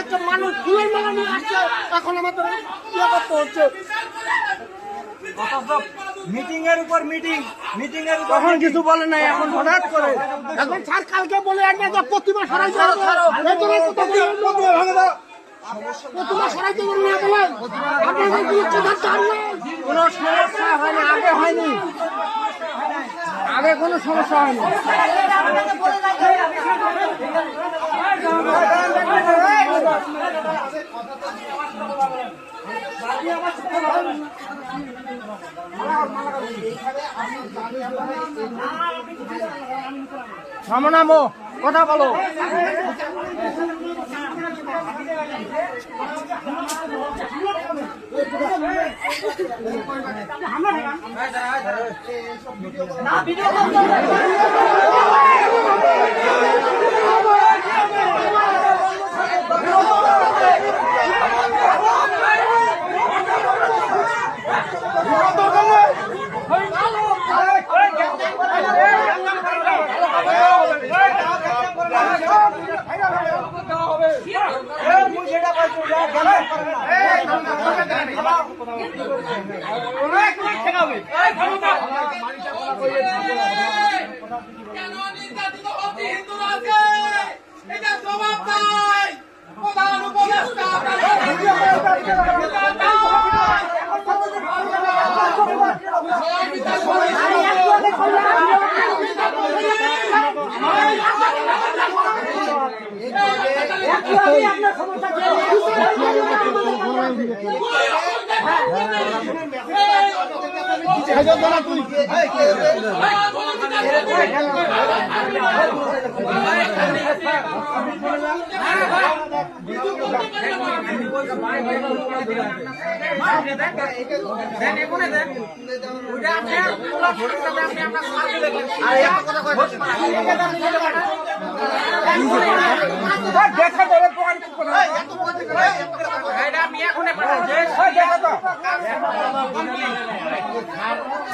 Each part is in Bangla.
একটা মানুষ ফুলের মালা নিয়ে আসছে এখন আমাদের ইয়ে করতে হচ্ছে। মিটিং এর উপর মিটিং মিটিং এর তখন কিছু বলে নাই এখন হঠাৎ করে। এখন স্যার কালকে বলে যে প্রতিমা কোথাও দাও। প্রতিমা না বলেন আপনাদের কোনো না। সমস্যা আগে হয়নি। আগে কোনো সমস্যা হয়নি। নামো নামো কথা বলো। না ভিডিও কেন নির্যাতিত প্রধান উপদেষ্টা হিন্দু পূজা করিয়া কই দিলে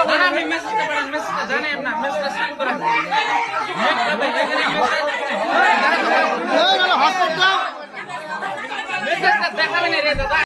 করেন মেসেজ জানেন না মেসেজ সেন্ড করেন মেসেজটা দেখাবেন রে দাদা